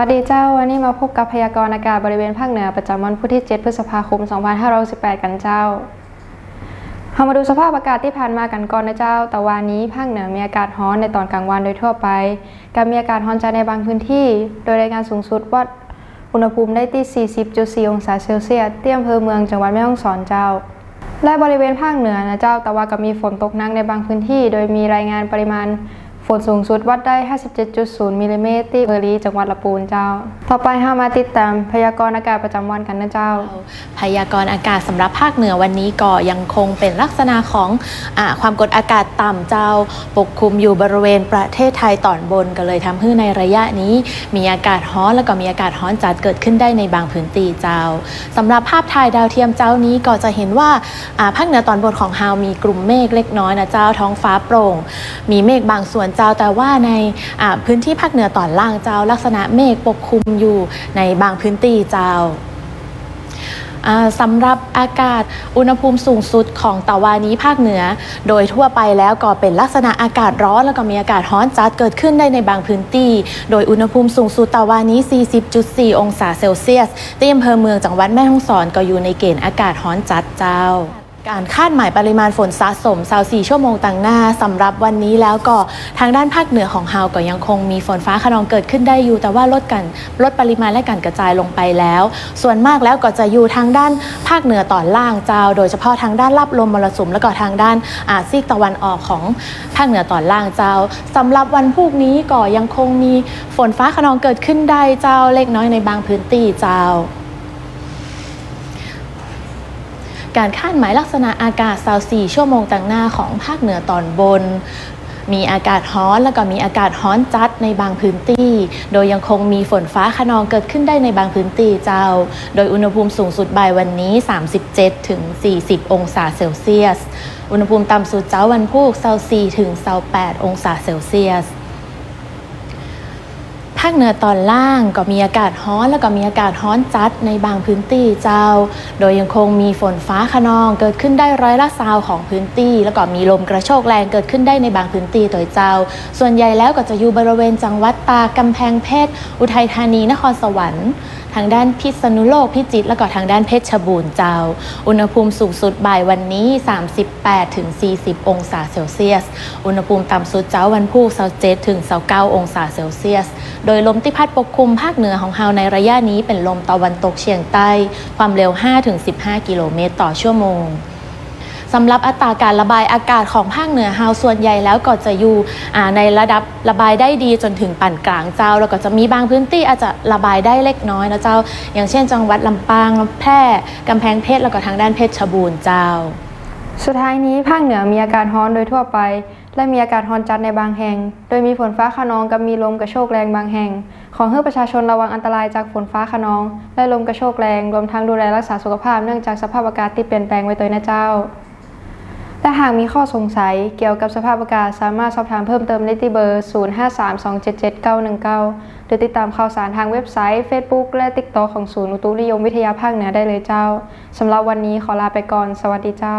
วัสดีเจ้า วันนี้มาพบกับพยากรณ์อากาศบริเวณภาคเหนือประจำวันพุธที่ 7 พฤษภาคม 2518 กันเจ้าเรามาดูสภาพอากาศที่ผ่านมากันก่อนนะเจ้า แต่วันนี้ภาคเหนือมีอากาศร้อนในตอนกลางวันโดยทั่วไปกับมีอากาศร้อนจัดในบางพื้นที่ โดยรายงานสูงสุดวัดอุณหภูมิได้ที่ 40.4 องศาเซลเซียสที่อำเภอเมืองจังหวัดแม่ฮ่องสอนเจ้า และบริเวณภาคเหนือนะเจ้า แต่ว่าก็มีฝนตกหนักในบางพื้นที่ โดยมีรายงานปริมาณ ฝนสูงสุดวัดได้ 57.0มิลลิเมตรที่เภอลีจังหวัดลำพูนเจ้า ต่อไปห้ามาติดตามพยากรณ์อากาศประจำวันกันนะเจ้า พยากรณ์อากาศสำหรับภาคเหนือวันนี้ก็ยังคงเป็นลักษณะของอความกดอากาศต่ำเจ้า ปกคลุมอยู่บริเวณประเทศไทยตอนบนก็เลยทำให้ในระยะนี้ มีอากาศร้อนแล้วก็มีอากาศร้อนจัดเกิดขึ้นได้ในบางพื้นที่เจ้าสำหรับภาพถ่ายดาวเทียมเจ้านี้ก็จะเห็นว่าภาคเหนือตอนบนของฮาวมีกลุ่มเมฆเล็กน้อยนะเจ้าท้องฟ้าโปร่ง มีเมฆบางส่วนเจ้าแต่ว่าในพื้นที่ภาคเหนือตอนล่างเจ้า ลักษณะเมฆปกคลุมอยู่ในบางพื้นที่เจ้าอ่าสำหรับอากาศอุณหภูมิสูงสุดของตะวันนี้ภาคเหนือ โดยทั่วไปแล้วก็เป็นลักษณะอากาศร้อนแล้วก็มีอากาศร้อนจัดเกิดขึ้นได้ในบางพื้นที่ โดยอุณหภูมิสูงสุดตะวันนี้ 40.4 องศาเซลเซียสที่อำเภอเมืองจังหวัดแม่ฮ่องสอนก็อยู่ในเกณฑ์อากาศร้อนจัดเจ้า การคาดหมายปริมาณฝนสะสม24ชั่วโมงต่างหน้าสำหรับวันนี้แล้วก็ทางด้านภาคเหนือของเฮาก็ยังคงมีฝนฟ้าขนองเกิดขึ้นได้อยู่ แต่ว่าลดกันลดปริมาณและการกระจายลงไปแล้ว ส่วนมากแล้วก็จะอยู่ทางด้านภาคเหนือตอนล่างเจ้า โดยเฉพาะทางด้านรับลมมรสุมแล้วก็ทางด้านอาซีกตะวันออกของภาคเหนือตอนล่างเจ้าสำหรับวันพรุ่งนี้ก็ยังคงมีฝนฟ้าขนองเกิดขึ้นได้เจ้าเล็กน้อยในบางพื้นที่เจ้า การคาดหมายลักษณะอากาศ24ชั่วโมงต่างหน้าของภาคเหนือตอนบน มีอากาศร้อนแล้วก็มีอากาศร้อนจัดในบางพื้นที่ โดยยังคงมีฝนฟ้าขนองเกิดขึ้นได้ในบางพื้นที่เจ้า โดยอุณหภูมิสูงสุดบ่ายวันนี้ 37ถึง40 องศาเซลเซียส อุณหภูมิต่ำสุดเจ้าวันพุธ24ถึง28องศาเซลเซียสาคเหนือตอนล่างก็มีอากาศร้อนแล้วก็มีอากาศร้อนจัดในบางพื้นที่เจ้า โดยยังคงมีฝนฟ้าขนองเกิดขึ้นได้ร้อยละซาวของพื้นที่ แล้วก็มีลมกระโชกแรงเกิดขึ้นได้ในบางพื้นที่โดยเจ้า ส่วนใหญ่แล้วก็จะอยู่บริเวณจังหวัดตากกำแพงเพชร อุทัยธานีนครสวรรค์ทางด้านพิษณุโลกพิจิตรแล้วก็ทางด้านเพชรบูรณ์เจ้า อุณหภูมิสูงสุดบ่ายวันนี้ 38ถึง40 องศาเซลเซียส อุณหภูมิต่ำสุดเจ้าวันพุธ27ถึง29องศาเซลเซียส โดยลมที่พัดปกคลุมภาคเหนือของเฮาในระยะนี้เป็นลมตะวันตกเฉียงใต้ ความเร็ว 5-15 กิโลเมตรต่อชั่วโมงสำหรับอัตราการระบายอากาศของภาคเหนือเฮาส่วนใหญ่แล้วก็จะอยู่ในระดับระบายได้ดีจนถึงปานกลางเจ้า แล้วก็จะมีบางพื้นที่อาจจะระบายได้เล็กน้อยนะเจ้า อย่างเช่น จังหวัดลำปางลำแพร่กำแพงเพชรแล้วก็ทางด้านเพชรบูรณ์เจ้า สุดท้ายนี้ภาคเหนือมีอากาศร้อนโดยทั่วไป และมีอากาศร้อนจัดในบางแห่ง โดยมีฝนฟ้าขนองกับมีลมกระโชกแรงบางแห่ง ขอให้ประชาชนระวังอันตรายจากฝนฟ้าขนอง และลมกระโชกแรง รวมทั้งดูแลรักษาสุขภาพเนื่องจากสภาพอากาศที่เปลี่ยนแปลงไว้ตัวนะเจ้า และหากมีข้อสงสัยเกี่ยวกับสภาพอากาศสามารถสอบถามเพิ่มเติมได้ที่เบอร์ 0532779919 หรือติดตามข่าวสารทางเว็บไซต์ Facebook และ TikTok ของศูนย์อุตุนิยมวิทยาภาคเหนือได้เลยเจ้าสำหรับวันนี้ขอลาไปก่อน สวัสดีเจ้า